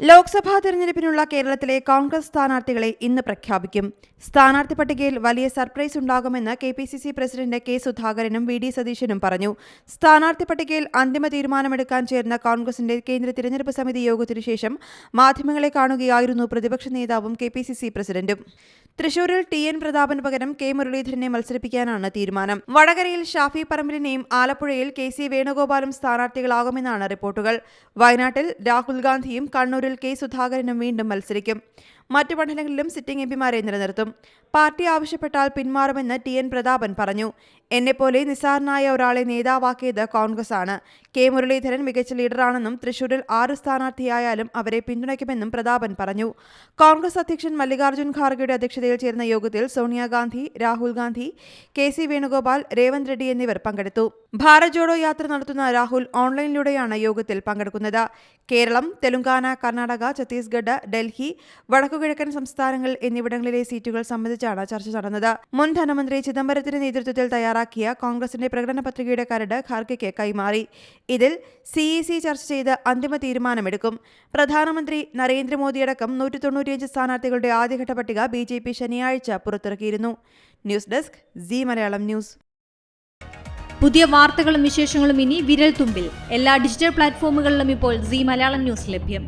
ലോക്സഭാ തെരഞ്ഞെടുപ്പിനുള്ള കേരളത്തിലെ കോൺഗ്രസ് സ്ഥാനാർത്ഥികളെ ഇന്ന് പ്രഖ്യാപിക്കും. സ്ഥാനാർത്ഥി പട്ടികയിൽ വലിയ സർപ്രൈസ് ഉണ്ടാകുമെന്ന് K P C C president K സുധാകരനും വി ഡി സതീശനും പറഞ്ഞു. സ്ഥാനാർത്ഥി പട്ടികയിൽ അന്തിമ തീരുമാനമെടുക്കാൻ ചേർന്ന കോൺഗ്രസിന്റെ കേന്ദ്ര തിരഞ്ഞെടുപ്പ് സമിതി യോഗത്തിനു ശേഷം മാധ്യമങ്ങളെ കാണുകയായിരുന്നു പ്രതിപക്ഷ നേതാവും കെ പി സി സി പ്രസിഡന്റും. തൃശൂരിൽ ടി എൻ പ്രതാപന് പകരം കെ മുരളീധരനെ മത്സരിപ്പിക്കാനാണ് തീരുമാനം. വടകരയിൽ ഷാഫി പറമ്പിലിനെയും ആലപ്പുഴയിൽ കെ സി വേണുഗോപാലും സ്ഥാനാർത്ഥികളാകുമെന്നാണ് റിപ്പോർട്ടുകൾ. വയനാട്ടിൽ രാഹുൽ ഗാന്ധിയും കണ്ണൂരിൽ കെ സുധാകരനും വീണ്ടും മത്സരിക്കും. മറ്റു മണ്ഡലങ്ങളിലും സിറ്റിംഗ് എംപിമാരെ നിലനിർത്തും. പാർട്ടി ആവശ്യപ്പെട്ടാൽ പിന്മാറുമെന്ന് ടി എൻ പ്രതാപൻ പറഞ്ഞു. എന്നെപ്പോലെ നിസ്സാരനായ ഒരാളെ നേതാവാക്കിയത് കോൺഗ്രസ് ആണ് കെ മുരളീധരൻ മികച്ച ലീഡറാണെന്നും തൃശൂരിൽ ആറ് സ്ഥാനാർത്ഥിയായാലും അവരെ പിന്തുണയ്ക്കുമെന്നും പ്രതാപൻ പറഞ്ഞു. കോൺഗ്രസ് അധ്യക്ഷൻ മല്ലികാർജുൻ ഖാർഗെയുടെ അധ്യക്ഷതയിൽ ചേർന്ന യോഗത്തിൽ സോണിയാഗാന്ധി രാഹുൽ ഗാന്ധി കെ സി വേണുഗോപാൽ രേവന്ത് റെഡ്ഡി എന്നിവർ പങ്കെടുത്തു. ഭാരത് ജോഡോ യാത്ര നടത്തുന്ന രാഹുൽ ഓൺലൈനിലൂടെയാണ് യോഗത്തിൽ പങ്കെടുക്കുന്നത്. കേരളം തെലുങ്കാന കർണാടക ഛത്തീസ്ഗഡ് ഡൽഹി വടക്കുകിഴക്കൻ സംസ്ഥാനങ്ങൾ എന്നിവിടങ്ങളിലെ സീറ്റുകൾ സംബന്ധിച്ചാണ് ചർച്ച നടന്നത്. മുൻ ധനമന്ത്രി ചിദംബരത്തിന്റെ നേതൃത്വത്തിൽ തയ്യാറാക്കിയ കോൺഗ്രസിന്റെ പ്രകടന പത്രികയുടെ കരട് ഖാർഗെയ്ക്ക് കൈമാറി. ഇതിൽ സി ഇ സി ചർച്ച ചെയ്ത് അന്തിമ തീരുമാനമെടുക്കും. പ്രധാനമന്ത്രി നരേന്ദ്രമോദിയടക്കം നൂറ്റി തൊണ്ണൂറ്റിയഞ്ച് സ്ഥാനാർത്ഥികളുടെ ആദ്യഘട്ട പട്ടിക ബി ജെ പി ശനിയാഴ്ച പുറത്തിറക്കിയിരുന്നു. News desk Zee Malayalam news. പുതിയ വാർത്തകളും വിശേഷങ്ങളും ഇനി വിരൽ തുമ്പിൽ എല്ലാ ഡിജിറ്റൽ പ്ലാറ്റ്ഫോമുകളിലും ഇപ്പോൾ സി മലയാളം ന്യൂസ് ലഭ്യം.